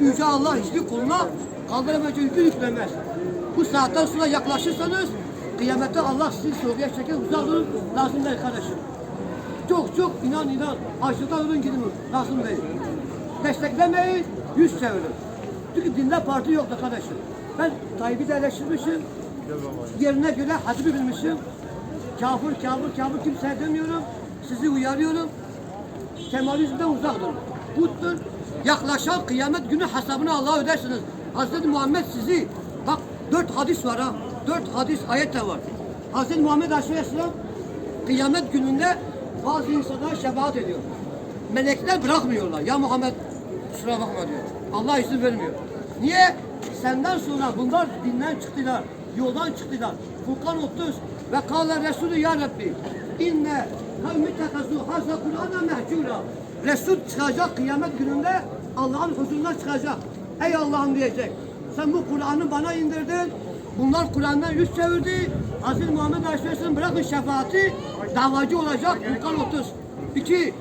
Yüce Allah hiçbir kuluna kaldıramayacağı yükü yüklemez. Bu saatten sonra yaklaşırsanız kıyamette Allah sizi sorguya çeker uzak durun lazım değil kardeşim. Çok çok inan inan açlıktan ölün gidin lazım değil. Desteklemeyin yüz çevirin. Çünkü dinde parti yoktu kardeşim. Ben Tayyip'i de eleştirmişim. Yerine göre hadimi bilmişim. Kafir, kafir, kafir kimseye demiyorum. Sizi uyarıyorum. Kemalizmden uzak durun. Puttur. Yaklaşan kıyamet günü hesabını Allah'a ödersiniz. Hazreti Muhammed sizi, bak dört hadis var ha. Dört hadis, ayet de var. Hazreti Muhammed Aleyhisselam kıyamet gününde bazı insanlara şefaat ediyor. Melekler bırakmıyorlar. Ya Muhammed kusura bakma diyor. Allah izin vermiyor. Niye? Senden sonra bunlar dinden çıktılar. Yoldan çıktılar. Furkan 30 ve kâle Resulü ya Rabbi inne kavmi tekazu hazza Kur'an'a mehcura. Resul çıkacak kıyamet gününde Allah'ın huzuruna çıkacak. Ey Allah'ım diyecek. Sen bu Kur'an'ı bana indirdin. Bunlar Kur'an'dan yüz çevirdi. Aziz Muhammed Aleyhisselam bırakın şefaati davacı olacak. Furkan 30. İki,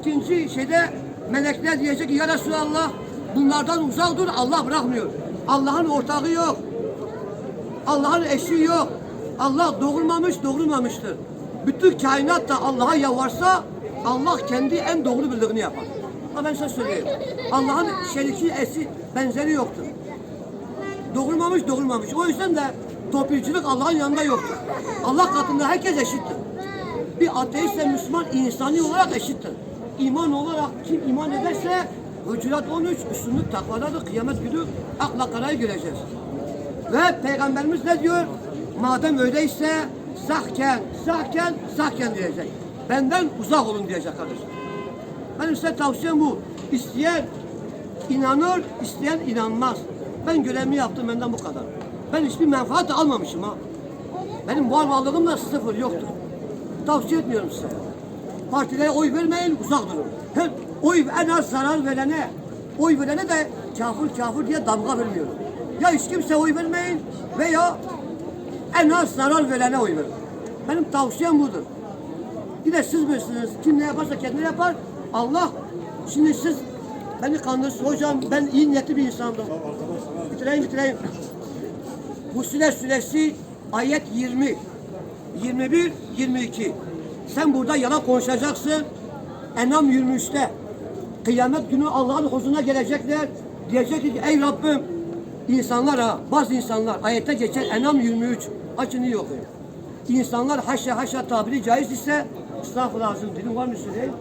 ikinci şeyde melekler diyecek ki ya Resulallah bunlardan uzak dur Allah bırakmıyor. Allah'ın ortağı yok. Allah'ın eşi yok. Allah doğurmamış, doğurmamıştır. Bütün kainat da Allah'a yalvarsa Allah kendi en doğru bildiğini yapar. Ama ben size söyleyeyim. Allah'ın şeriki, eşi, benzeri yoktur. Doğurmamış, doğurmamış. O yüzden de toplayıcılık Allah'ın yanında yoktur. Allah katında herkes eşittir. Bir ateistle Müslüman insani olarak eşittir. İman olarak kim iman ederse Hucurat 13 üstünlük takvadadır. Kıyamet günü akla karayı göreceğiz. Ve Peygamberimiz ne diyor? Madem öyleyse sahken, sahken, sahken diyecek. Benden uzak olun diyecek kardeşim. Benim size tavsiyem bu. İsteyen inanır, isteyen inanmaz. Ben görevimi yaptım benden bu kadar. Ben hiçbir menfaat almamışım ha. Benim var varlığım da sıfır yoktur. Tavsiye etmiyorum size. Partilere oy vermeyin, uzak durun. Hem oy en az zarar verene, oy verene de kafir kafir diye damga vermiyorum. Ya hiç kimse oy vermeyin veya en az zarar verene oy verin. Benim tavsiyem budur. Yine siz bilirsiniz. Kim ne yaparsa kendine yapar. Allah şimdi siz beni kandırırsın. Hocam ben iyi niyetli bir insandım. Bitireyim bitireyim. Fussilet suresi ayet 20. 21, 22. Sen burada yalan konuşacaksın. Enam 23'te. Kıyamet günü Allah'ın huzuruna gelecekler. Diyecek ki ey Rabbim insanlar ha bazı insanlar ayette geçen Enam 23 açın iyi okuyun. İnsanlar haşa haşa tabiri caiz ise estağfurullah dilim var mı söyleyeyim?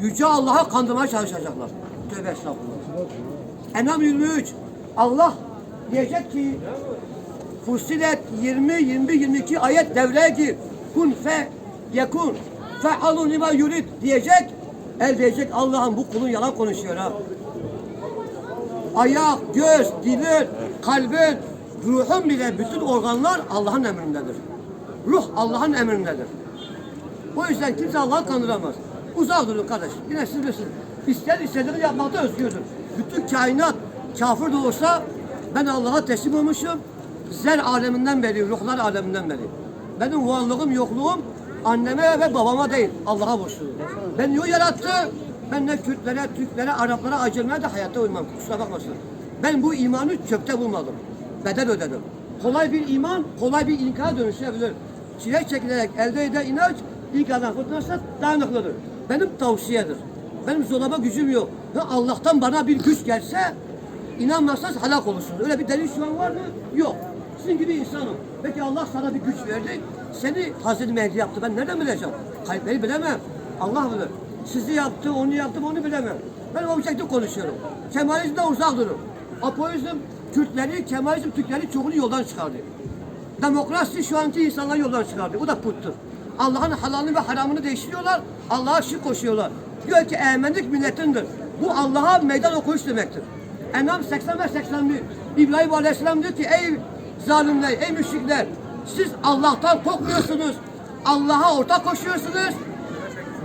Yüce Allah'a kandırmaya çalışacaklar. Tövbe estağfurullah. Enam 23 Allah diyecek ki Fussilet 20, 21, 22 ayet devreye gir. Kun fe yekun fe'alun lima yurid diyecek. El diyecek Allah'ım bu kulun yalan konuşuyor ha. Ayak, göz, dilin, kalbin, ruhun bile bütün organlar Allah'ın emrindedir. Ruh Allah'ın emrindedir. O yüzden kimse Allah'ı kandıramaz. Uzak durun kardeş. Yine siz bilirsiniz. İsteyen istediğini yapmakta özgürdür. Bütün kainat kafir de olsa ben Allah'a teslim olmuşum. Zer aleminden beri, ruhlar aleminden beri. Benim varlığım, yokluğum anneme ve babama değil, Allah'a borçlu. Ben o yarattı. Ben ne Kürtlere, Türklere, Araplara, Acemlere de hayatta uymam. Kusura bakmasın. Ben bu imanı çöpte bulmadım. Bedel ödedim. Kolay bir iman, kolay bir inkara dönüşebilir. Çile çekilerek elde eden inanç ilk adam fırtınası dayanıklıdır. Benim tavsiyedir. Benim zorlama gücüm yok. Ha, Allah'tan bana bir güç gelse inanmazsanız helak olursunuz. Öyle bir delil şu an var mı? Yok. Sizin gibi insanım. Peki Allah sana bir güç verdi. Seni Hazreti Mehdi yaptı. Ben nereden bileceğim? Kalpleri bilemem. Allah bilir. Sizi yaptı, onu yaptım, onu bilemem. Ben objektif konuşuyorum. Kemalizmden uzak durun. Apoizm Kürtleri, Kemalizm Türkleri çoğunu yoldan çıkardı. Demokrasi şu anki insanları yoldan çıkardı. Bu da puttur. Allah'ın halalını ve haramını değiştiriyorlar. Allah'a şirk koşuyorlar. Diyor ki emendik milletindir. Bu Allah'a meydan okuyuş demektir. Enam 80 ve 81. İbrahim Aleyhisselam diyor ki ey zalimler, ey müşrikler siz Allah'tan korkmuyorsunuz. Allah'a ortak koşuyorsunuz.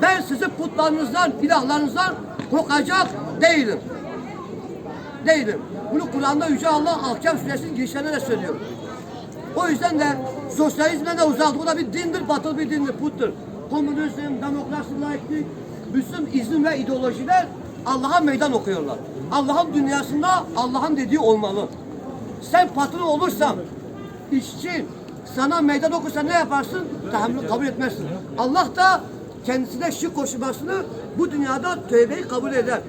Ben sizi putlarınızdan, ilahlarınızdan korkacak değilim. Değilim. Bunu Kur'an'da Yüce Allah Ahkam Suresinin girişlerine de söylüyor. O yüzden de sosyalizmden de uzak. Bu da bir dindir, batılı bir dindir, puttur. Komünizm, demokrasi, laiklik, bütün izin ve ideolojiler Allah'a meydan okuyorlar. Allah'ın dünyasında Allah'ın dediği olmalı. Sen patron olursan, işçin sana meydan okursa ne yaparsın? Tahammül kabul etmezsin. Allah da kendisine şirk koşmasını bu dünyada tövbeyi kabul eder.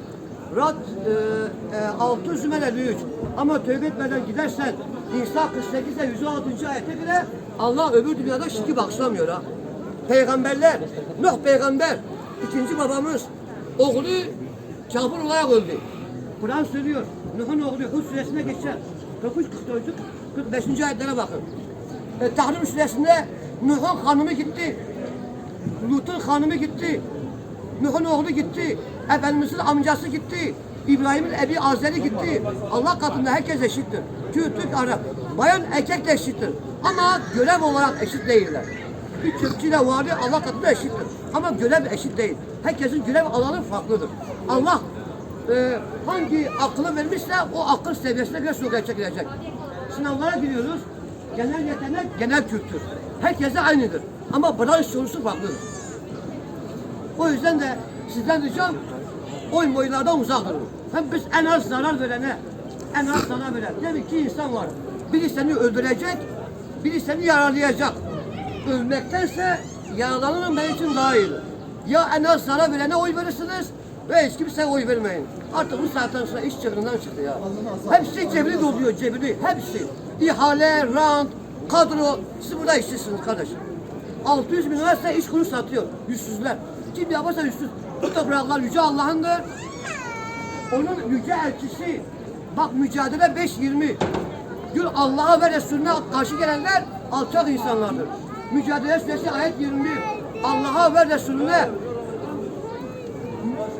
Rad e, e, 6 Zümer 53. Ama tövbe etmeden gidersen İsa 48'de 106. ayete göre Allah öbür dünyada şirki bağışlamıyor ha. Peygamberler, Nuh peygamber, ikinci babamız, oğlu kafir olarak öldü. Kur'an söylüyor. Nuh'un oğlu Hud suresine geçer. 43, 44, 45. ayetlere bakın. E, Tahrim suresinde Nuh'un hanımı gitti. Lut'un hanımı gitti. Nuh'un oğlu gitti. Efendimizin amcası gitti. İbrahim'in ebi Azeri gitti. Allah katında herkes eşittir. Türk, Türk, Arap. Bayan erkek de eşittir. Ama görev olarak eşit değiller. Bir Türkçüyle vali Allah katında eşittir. Ama görev eşit değil. Herkesin görev alanı farklıdır. Allah e, hangi aklı vermişse o akıl seviyesine göre sokağa çekilecek. Sınavlara giriyoruz. Genel yetenek, genel kültür. Herkese aynıdır. Ama branş sorusu farklıdır. O yüzden de sizden ricam oyun boylardan uzak durun. Hem biz en az zarar verene, en az zarar veren. Yani iki insan var. Biri seni öldürecek, biri seni yararlayacak. Ölmektense yaralanırım benim için daha iyidir. Ya en az zarar verene oy verirsiniz ve hiç kimseye oy vermeyin. Artık bu saatten sonra iş çığırından çıktı ya. Hepsi cebri doluyor, cebri. Hepsi. İhale, rant, kadro. Siz burada işçisiniz kardeşim. 600 bin lira iş kuru satıyor. Yüzsüzler. Kim yaparsa yüzsüz. Bu topraklar yüce Allah'ındır. Onun yüce elçisi. Bak mücadele 5-20. Gül Allah'a ve Resulüne karşı gelenler alçak insanlardır. Mücadele suresi ayet 21. Allah'a ve Resulüne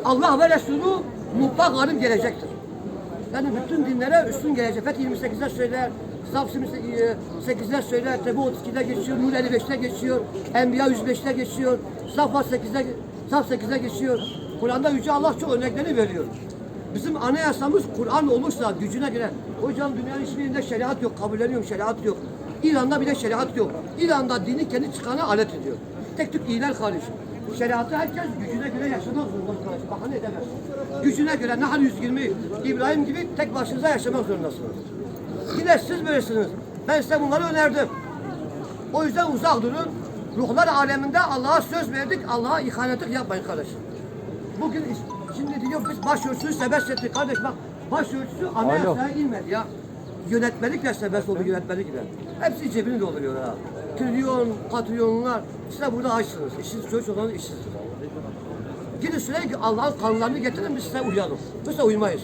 Allah ve Resulü mutlak galip gelecektir. Yani bütün dinlere üstün gelecek. Fetih 28'de söyler, Saf 8'de söyler, Tebu 32'de geçiyor, Nur 55'te geçiyor, Enbiya 105'te geçiyor, Safa 8'de Saf 8'de geçiyor. Kur'an'da Yüce Allah çok örneklerini veriyor. Bizim anayasamız Kur'an olursa gücüne girer. Hocam dünyanın hiçbirinde şeriat yok, kabulleniyorum şeriat yok. İran'da bile şeriat yok. İran'da dini kendi çıkana alet ediyor. Tek tük iyiler kardeşim. Şeriatı herkes gücüne göre yaşamak zorunda kardeşim. Bahane edemez. Gücüne göre Nahl 120, İbrahim gibi tek başınıza yaşamak zorundasınız. Yine siz böylesiniz. Ben size bunları önerdim. O yüzden uzak durun. Ruhlar aleminde Allah'a söz verdik. Allah'a ihanetlik yapmayın kardeşim. Bugün şimdi diyor biz başörtüsü serbest ettik. Kardeş bak başörtüsü anayasaya inmedi ya. Yönetmelikle serbest oldu yönetmelikle. Hepsi cebini dolduruyor ha. Trilyon, katrilyonlar. Size burada açsınız. İşsiz çocuk olan işsizdir. Gidin söyleyin ki Allah'ın kanunlarını getirin biz size uyalım. Biz size uymayız.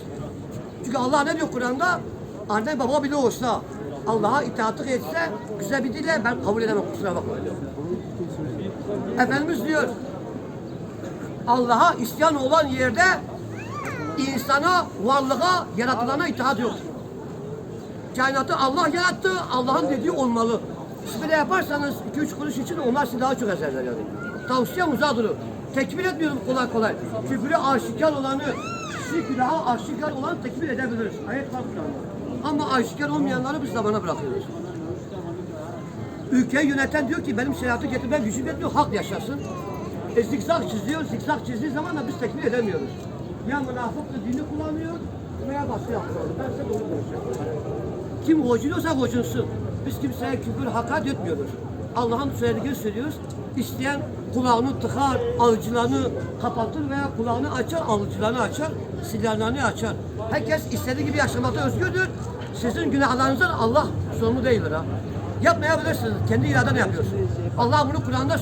Çünkü Allah ne diyor Kur'an'da? Anne baba bile olsa Allah'a itaatlık etse güzel bir dille ben kabul edemem kusura bakma diyor. Efendimiz diyor Allah'a isyan olan yerde insana, varlığa, yaratılana itaat yoktur. Kainatı Allah yarattı, Allah'ın dediği olmalı. Siz böyle yaparsanız 2-3 kuruş için onlar sizi daha çok ezerler yani. Tavsiyem uzak durun. Tekbir etmiyorum kolay kolay. Küfrü aşikar olanı, şirk günahı aşikar olanı tekbir edebiliriz. Ayet var Kur'an'da. Ama aşikar olmayanları biz zamana bırakıyoruz. Ülkeyi yöneten diyor ki benim şeriatı getirmem gücüm yetmiyor, hak yaşasın. E zikzak çiziyor, zikzak çizdiği zaman da biz tekbir edemiyoruz. Ya münafık da dini kullanıyor veya başka yapıyor. Ben size doğru konuşuyorum. Kim gocunuyorsa gocunsun. Biz kimseye küfür hakaret etmiyoruz. Allah'ın söylediğini söylüyoruz. İsteyen kulağını tıkar, alıcılarını kapatır veya kulağını açar, alıcılarını açar, silahlarını açar. Herkes istediği gibi yaşamakta özgürdür. Sizin günahlarınızdan Allah sorumlu değildir ha. Yapmayabilirsiniz. Kendi iraden yapıyorsunuz. Allah bunu Kur'an'da.